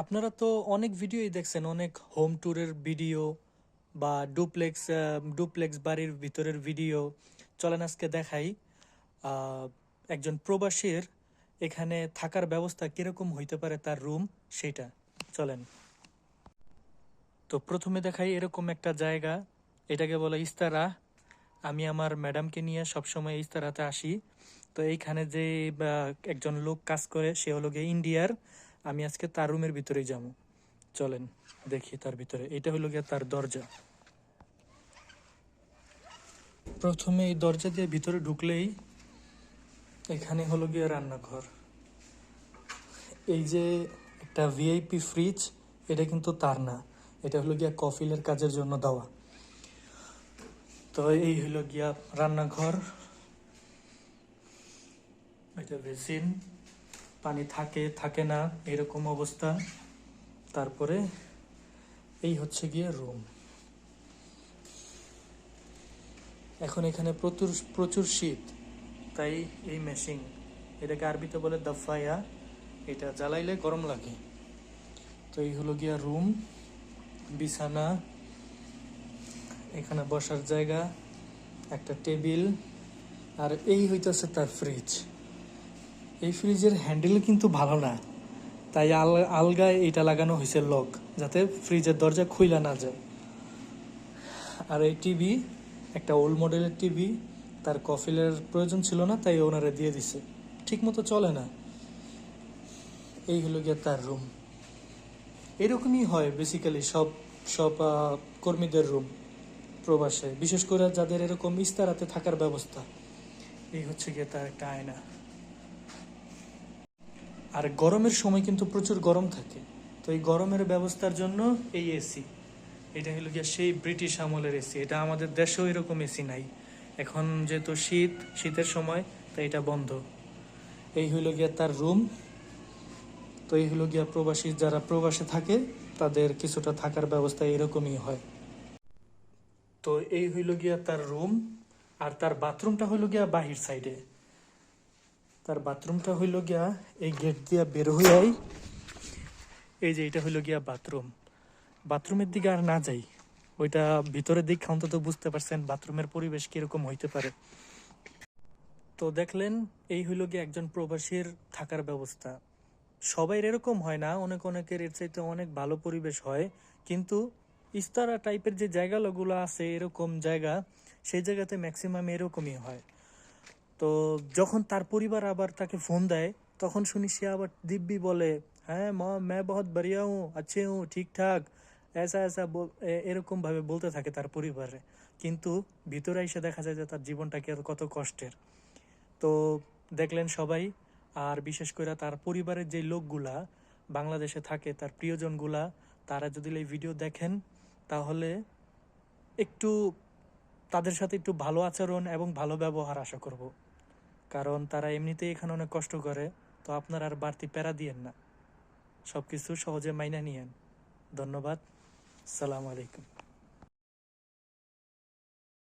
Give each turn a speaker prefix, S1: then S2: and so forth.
S1: আপনারা তো অনেক ভিডিওই দেখছেন, অনেক হোম ট্যুরের ভিডিও বা ডুপ্লেক্স ডুপ্লেক্স বাড়ির ভিতরের ভিডিও চলেন আজকে দেখাই একজন প্রবাসীর এখানে থাকার ব্যবস্থা কীরকম হইতে পারে তার রুম সেটা চলেন। তো প্রথমে দেখাই এরকম একটা জায়গা, এটাকে বলে ইস্তারা। আমি আমার ম্যাডামকে নিয়ে সবসময় ইস্তারাতে আসি। তো এইখানে যে একজন লোক কাজ করে, সে হলো গিয়ে ইন্ডিয়ার। আমি আজকে তার রুমের ভিতরেই যাব। চলেন, দেখি তার ভিতরে। এটা হলো গিয়ে তার দরজা। প্রথমে এই দরজা দিয়ে ভিতরে ঢুকলেই এখানে হলো গিয়ে রান্নাঘর। এই যে একটা ভিআইপি ফ্রিজ এটা কিন্তু তার না। এটা হলো গিয়া কফিলের কাজের জন্য দেওয়া। তো এই হলো গিয়া রান্নাঘর। এটা বেসিন। পানি থাকে থাকে না, এরকম অবস্থা। তারপরে এই হচ্ছে গিয়ে রুম। এখন এখানে প্রচুর প্রচুর শীত। তাই এই মেশিন, এটাকে আরবিতে বলে দাফায়া এটা জ্বালাইলে গরম লাগে। তো এই হলো গিয়া রুম, বিছানা, এখানে বসার জায়গা, একটা টেবিল, আর এই হইতেছে তার ফ্রিজ। এই ফ্রিজের হ্যান্ডেল কিন্তু ভালো না। তাই আল আলগায় এটা লাগানো হয়েছে লক, যাতে ফ্রিজের দরজা খুইলা না যায়। আর এই টিভি, একটা ওল্ড মডেলের টিভি, তার কফিলের প্রয়োজন ছিল না, তাই ওনারা দিয়ে দিছে। ঠিক মতো চলে না। এই হলো গিয়ে তার রুম। এরকমই হয় বেসিক্যালি সব সব কর্মীদের রুম প্রবাসে। বিশেষ করে যাদের এরকম ইস্তারাতে থাকার ব্যবস্থা। এই হচ্ছে গিয়ে তার একটা আয়না। আর গরমের সময় কিন্তু প্রচুর গরম থাকে। তো এই গরমের ব্যবস্থার জন্য এই এসি এটা হলো গিয়া সেই ব্রিটিশ আমলের এসি এটা আমাদের দেশেও এরকম এসি নাই। এখন যেহেতু শীত, শীতের সময়, তাই এটা বন্ধ। এই হইল গিয়া তার রুম তো এই হলো গিয়া প্রবাসী যারা প্রবাসে থাকে, তাদের কিছুটা থাকার ব্যবস্থা এরকমই হয়। তো এই হইল গিয়া তার রুম আর তার বাথরুমটা হইল গিয়া বাহির সাইডে তার বাথরুমটা হইল গিয়া এই গেট দিয়া বের হইয়াই এই যে এটা হইল গিয়া বাথরুম। বাথরুমের দিকে আর না যাই, ওইটা ভিতরের দিক অন্তত বুঝতে পারছেন বাথরুমের পরিবেশ কীরকম হইতে পারে। তো দেখলেন, এই হইল গিয়ে একজন প্রবাসীর থাকার ব্যবস্থা। সবাই এরকম হয় না, অনেক অনেকের এর চাইতে অনেক ভালো পরিবেশ হয়, কিন্তু ইস্তারা টাইপের যে জায়গাগুলো আছে এরকম জায়গা, সেই জায়গাতে ম্যাক্সিমাম এরকমই হয়। তো যখন তার পরিবার আবার তাকে ফোন দেয়, তখন শুনি সে আবার দিব্যি বলে হ্যাঁ মা ম্যা বহুত বাড়িয়া হুঁ আছে হুঁ ঠিকঠাক এসা এসা এরকমভাবে বলতে থাকে তার পরিবারে। কিন্তু ভিতরে এসে দেখা যায় যে তার জীবনটাকে কত কষ্টের। তো দেখলেন সবাই, আর বিশেষ করে তার পরিবারের যে লোকগুলা বাংলাদেশে থাকে, তার প্রিয়জনগুলা, তারা যদি এই ভিডিও দেখেন, তাহলে একটু তাদের সাথে একটু ভালো আচরণ এবং ভালো ব্যবহার আশা করব। কারণ তারা এমনিতেই এখানে অনেক কষ্ট করে, তো আপনার আর বাড়তি প্যারা দিয়েন না। সবকিছু সহজে মাইনা নিয়েন। ধন্যবাদ। সালাম আলাইকুম।